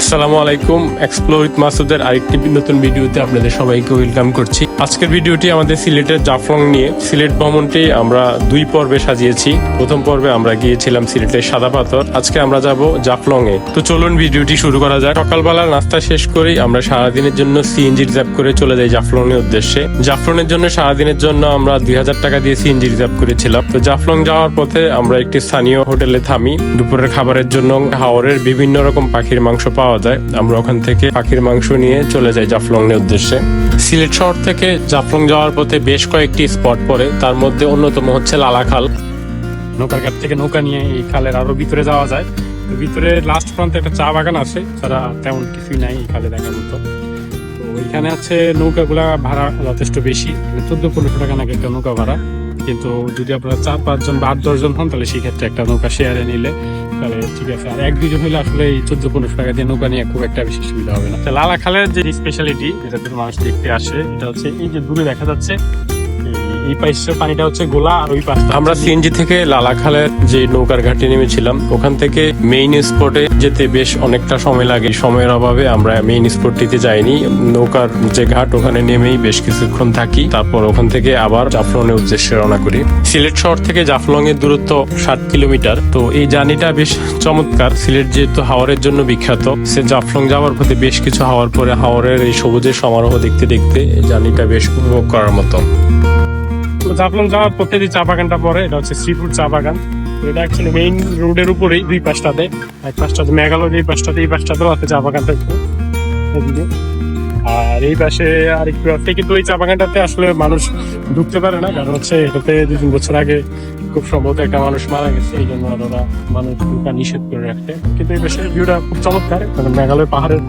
আসসালামু আলাইকুম explore with মাসুদের আরেকটি নতুন ভিডিওতে আপনাদের সবাইকে ওয়েলকাম করছি। আজকের ভিডিওটি আমাদের সিলেটের জাফলং নিয়ে। সিলেট ভ্রমণটি আমরা দুই পর্বে সাজিয়েছি। প্রথম পর্বে আমরা গিয়েছিলাম সিলেটের সাদা পাথর। আজকে আমরা যাব জাফলং এ তো চলুন ভিডিওটি শুরু করা যাক। সকালবেলা নাস্তা শেষ করেই আমরা সারাদিনের জন্য সিএনজি রিজার্ভ করে চলে যাই জাফলং এর উদ্দেশ্যে। জাফলনের জন্য সারাদিনের জন্য আমরা দুই হাজার টাকা দিয়ে সিএনজি রিজার্ভ করেছিলাম। তো জাফলং যাওয়ার পথে আমরা একটি স্থানীয় হোটেলে থামি। দুপুরের খাবারের জন্য হাওরের বিভিন্ন রকম পাখির মাংস পাওয়া যায়। আমরা ওখান থেকে পাখির মাংস নিয়ে চলে যাই জাফলং এর উদ্দেশ্যে। সিলেট শহর থেকে জাফলং যাওয়ার পথে বেশ কয়েকটি স্পট পড়ে। তার মধ্যে অন্যতম হচ্ছে লালাখাল। নৌকার ঘাট থেকে নৌকা নিয়ে এই খালের আরও ভিতরে যাওয়া যায়। ভিতরে লাস্ট প্রান্তে একটা চা বাগান আছে তারা তেমন কিছুই নাই এই খালে দেখার মতো। তো ওইখানে আছে নৌকাগুলা ভাড়া যথেষ্ট বেশি চোদ্দ পনেরোশো টাকা নাকি একটা নৌকা ভাড়া। কিন্তু যদি আপনারা চার, পাঁচজন বা আট, দশজন হন, তাহলে সেক্ষেত্রে একটা নৌকা শেয়ারে নিলে, তাহলে ঠিক আছে। আর এক, দুজন হলে আসলে এই চোদ্দ, পনেরো টাকা দিয়ে নৌকা নিয়ে খুব একটা বেশি সুবিধা হবে না। লালা খালের যে স্পেশালিটি যেটা মানুষ দেখতে আসে, এটা হচ্ছে এই যে দূরে দেখা যাচ্ছে এই- পাশের পানিটা হচ্ছে গোলা আর ওই পাশটা আমরা সিএনজি থেকে লালাখালের যে নৌকার ঘাটে নেমেছিলাম ওখান থেকে মেইন স্পটে যেতে বেশ অনেকটা সময় লাগে। সময়ের অভাবে আমরা মেইন স্পটটিতে যাইনি। নৌকার যে ঘাট ওখানে নেমেই বেশ কিছুক্ষণ থাকি। তারপর ওখান থেকে আবার জাফলংয়ের উদ্দেশ্যে রওনা করি। সিলেট শহর থেকে জাফলং এর দূরত্ব ষাট কিলোমিটার। তো এই জার্নিটা বেশ চমৎকার। সিলেট যেহেতু হাওরের জন্য বিখ্যাত সে জাফলং যাওয়ার পথে বেশ কিছু হাওয়ার পরে হাওরের এই সবুজের সমারোহ দেখতে দেখতে এই জার্নিটা বেশ উপভোগ করার মতো। জাফলং যাওয়ার পথে যে চা বাগানটা পরে, এটা হচ্ছে সি ফুড চা বাগান। এটা অ্যাকচুয়ালি মেইন রোডের উপরেই দুই পাশটাতে। এক পাশটাতে মেঘালয়, এই পাশটাতে, এই পাশটাতেও আছে চা বাগানটা। এদিকে। আর এই পাশে আর একটু আছে। কিন্তু এই চা বাগানটাতে আসলে মানুষ ঢুকতে পারে না, কারণ হচ্ছে এটাতে দুই তিন বছর আগে খুব সম্ভবত একটা মানুষ মারা গেছে, এই জন্য ওরা মানুষ ঢুকা নিষেধ করে রাখতে কিন্তু এই পাশের ভিউটা খুব চমৎকার, কারণ মেঘালয় পাহাড়ের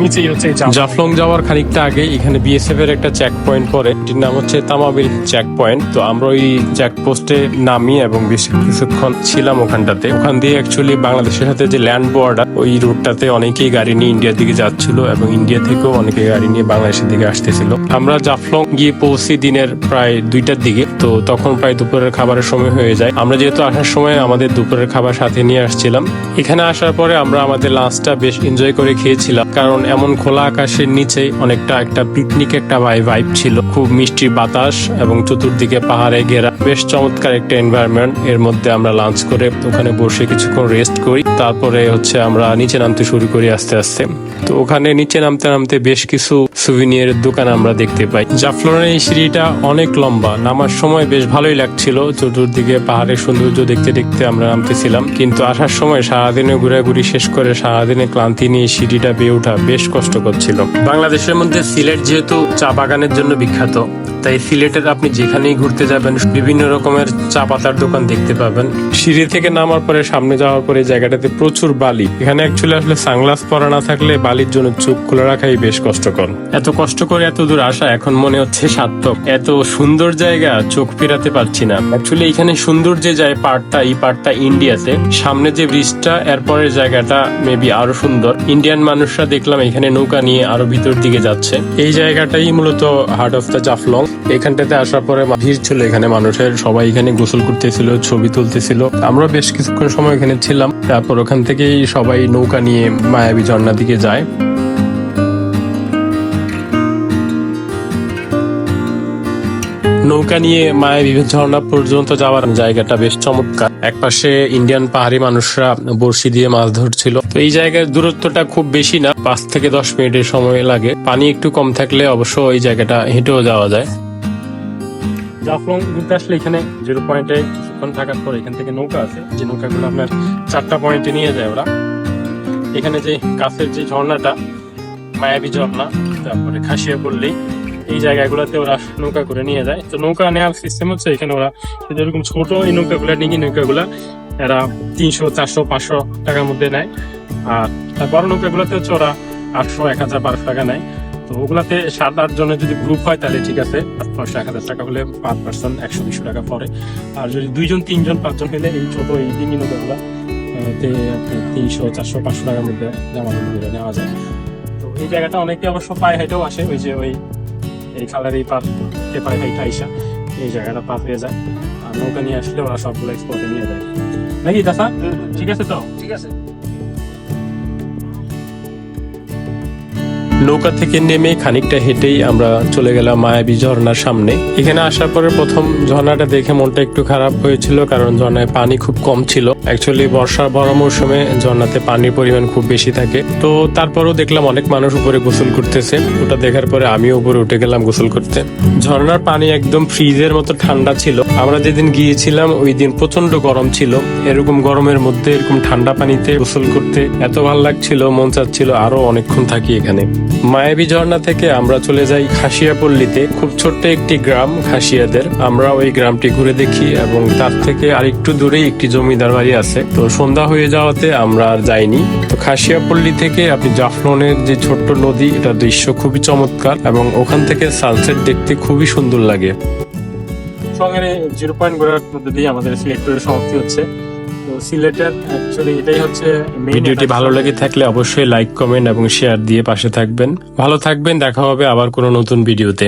নিচেই হচ্ছে এই জাফলং যাওয়ার খানিকটা আগে এখানে বিএসএফ এর একটা চেক পয়েন্ট পরে এটির নাম হচ্ছে তামাবিল চেক পয়েন্ট তো আমরা ওই চেক পোস্টে নামি এবং বেশ কিছুক্ষণ ছিলাম ওখানটাতে। ওখান দিয়ে অ্যাকচুয়ালি বাংলাদেশের সাথে যে ল্যান্ড বর্ডার ওই রুটটাতে অনেকেই গাড়ি নিয়ে ইন্ডিয়ার দিকে যাচ্ছিল এবং ইন্ডিয়া থেকেও অনেকে গাড়ি নিয়ে বাংলাদেশের দিকে আসতেছিল। আমরা জাফলং গিয়ে পৌঁছি দিনের প্রায় দুইটার দিকে। তো তখন প্রায় দুপুরের খাবারের সময় হয়ে যায়। আমরা যেহেতু আসার সময় আমাদের দুপুরের খাবার সাথে নিয়ে আসছিলাম। এখানে আসার পরে আমরা আমাদের লাঞ্চটা বেশ এনজয় করে খেয়েছিলাম। কারণ এমন খোলা আকাশের নিচে অনেকটা একটা পিকনিক একটা ভাই ভাইব ছিল। খুব মিষ্টি বাতাস এবং চতুর্দিকে পাহাড়ে ঘেরা। বেশ চমৎকার একটা এনভায়রনমেন্ট এর মধ্যে আমরা লাঞ্চ করে ওখানে বসে কিছুক্ষণ রেস্ট করি। তারপরে হচ্ছে আমরা নিচে নামতে শুরু করি আস্তে আস্তে। তো ওখানে নিচে নামতে নামতে বেশ কিছু সুভিনিয়ারের দোকান আমরা দেখতে পাই। জাফলনের এই সিঁড়িটা অনেক লম্বা, নামার সময় বেশ ভালোই লাগছিল। চতুর্দিকে পাহাড়ের সৌন্দর্য দেখতে দেখতে আমরা নামতেছিলাম, কিন্তু আসার সময় সারাদিনে ঘুরাঘুরি শেষ করে সারাদিনে ক্লান্তি নিয়ে সিঁড়িটা বেয়ে ওঠা বেশ কষ্টকর ছিল। বাংলাদেশের মধ্যে সিলেট যেহেতু চা বাগানের জন্য বিখ্যাত তাই সিলেটের আপনি যেখানেই ঘুরতে যাবেন, বিভিন্ন রকমের চা পাতার দোকান দেখতে পাবেন। সিঁড়ি থেকে নামার পরে, সামনে যাওয়ার পরে জায়গাটাতে প্রচুর বালি। এখানে অ্যাকচুয়ালি আসলে সানগ্লাস পরা না থাকলে বালির জন্য চোখ খুলে রাখাই বেশ কষ্টকর। এত কষ্ট করে এত দূর আসা এখন মনে হচ্ছে সার্থক। এত সুন্দর জায়গা, চোখ ফেরাতে পারছি না। অ্যাকচুয়ালি এখানে সুন্দর যে যায় পার্টটা এই পার্টটা ইন্ডিয়াতে। সামনে যে ব্রিজটা এরপরের জায়গাটা মেবি আরও সুন্দর। ইন্ডিয়ান মানুষরা দেখলাম এখানে নৌকা নিয়ে আরও ভিতর দিকে যাচ্ছে। এই জায়গাটাই মূলত হার্ট অফ দ্য জাফলং এখানটাতে আসার পরে ভিড় ছিল এখানে, মানুষের সবাই এখানে গোসল করতেছিল, ছবি তুলতেছিল। আমরা বেশ কিছুক্ষণ সময় এখানে ছিলাম। তারপর ওখান থেকেই সবাই নৌকা নিয়ে মায়াবী ঝর্ণার দিকে যায়। নৌকা নিয়ে মায়াবী ঝর্ণা পর্যন্ত যাওয়ার জায়গাটা বেশ চমৎকার। একপাশে ইন্ডিয়ান পাহাড়ি মানুষরা বড়শি দিয়ে মাছ ধরছিল। তো এই জায়গার দূরত্বটা খুব বেশি না, পাঁচ থেকে দশ মিনিটের সময় লাগে। পানি একটু কম থাকলে অবশ্য এই জায়গাটা হেঁটেও যাওয়া যায়। জাফলং ঘুরতে আসলে এখানে জিরো পয়েন্টে কিছুক্ষণ থাকার পর এখান থেকে নৌকা আছে যে নৌকাগুলো আপনার চারটা পয়েন্টে নিয়ে যায় ওরা। এখানে যে কাছের যে ঝর্ণাটা, মায়াবী ঝর্ণা, তারপরে খাসিয়া পড়লেই এই জায়গাগুলোতে ওরা নৌকা করে নিয়ে যায়। তো নৌকা নেওয়ার সিস্টেম হচ্ছে এখানে ওরা যেরকম ছোট এই নৌকাগুলা, ডিঙি নৌকাগুলা, এরা তিনশো, চারশো, পাঁচশো টাকার মধ্যে নেয়। আর আর বড় নৌকাগুলোতে হচ্ছে ওরা আটশো, এক হাজার, বারোশো টাকা নেয়। তো ওগুলাতে সাত, আট জনের যদি গ্রুপ হয় তাহলে ঠিক আছে পাঁচশো এক হাজার টাকা হলে পাঁচ পার্সেন্ট একশো দুশো টাকা পরে আর যদি দুইজন, তিনজন, পাঁচজন হলে এই ছোট এই ডিঙি নৌকাগুলা তে তিনশো, চারশো, পাঁচশো টাকার মধ্যে জামা কাপড় নেওয়া যায়। তো এই জায়গাটা অনেকে অবশ্য পায়ে হেঁটেও আসে, ওই যে ওই এই খালের এই পার পায়ে হেঁটে আইসা এই জায়গাটা পার হয়ে যায়। আর নৌকা নিয়ে আসলে ওরা সবগুলো এক্সপোর্টে নিয়ে যায়। নাকি দাদা ঠিক আছে তো? ঠিক আছে। নৌকা থেকে নেমে খানিকটা হেঁটেই আমরা চলে গেলাম মায়াবী ঝর্ণার সামনে। এখানে আসার পরে প্রথম ঝর্ণাটা দেখে মনটা একটু খারাপ হয়েছিল কারণ ঝর্ণায় পানি খুব কম ছিল। অ্যাকচুয়ালি বর্ষার বড় মৌসুমে ঝর্ণাতে পানির পরিমাণ খুব বেশি থাকে। তো তারপরও দেখলাম অনেক মানুষ উপরে গোসল করতেছে। ওটা দেখার পরে আমিও উপরে উঠে গেলাম গোসল করতে। ঝর্ণার পানি একদম ফ্রিজের মতো ঠান্ডা ছিল। আমরা যেদিন গিয়েছিলাম, ওই দিন প্রচণ্ড গরম ছিল। এরকম গরমের মধ্যে, এরকম ঠান্ডা পানিতে গোসল করতে এত ভালো লাগছিল, মন চাচ্ছিল আরও অনেকক্ষণ থাকি এখানে। মায়াবী ঝর্ণা থেকে আমরা চলে যাই খাসিয়াপল্লীতে। খুব ছোট্ট একটি গ্রাম খাসিয়াদের। আমরা ওই গ্রামটি ঘুরে দেখি এবং তার থেকে আরেকটু দূরেই একটি জমিদার বাড়ি আছে। তো সন্ধ্যা হয়ে যাওয়াতে আমরা আর যাইনি। তো খাসিয়াপল্লী থেকে আপনি জাফলনের যে ছোট্ট নদী, এটা দৃশ্য খুবই চমৎকার এবং ওখান থেকে সানসেট দেখতে খুবই সুন্দর লাগে। সঙ্গে জিরো পয়েন্ট ঘোরার মধ্যে দিয়ে আমাদের সিলেক্টরের সমাপ্তি হচ্ছে। তো সিলেটের অ্যাকচুয়ালি এটাই হচ্ছে ভিডিওটি ভালো লেগে থাকলে অবশ্যই লাইক কমেন্ট এবং শেয়ার দিয়ে পাশে থাকবেন। ভালো থাকবেন দেখা হবে আবার কোনো নতুন ভিডিওতে।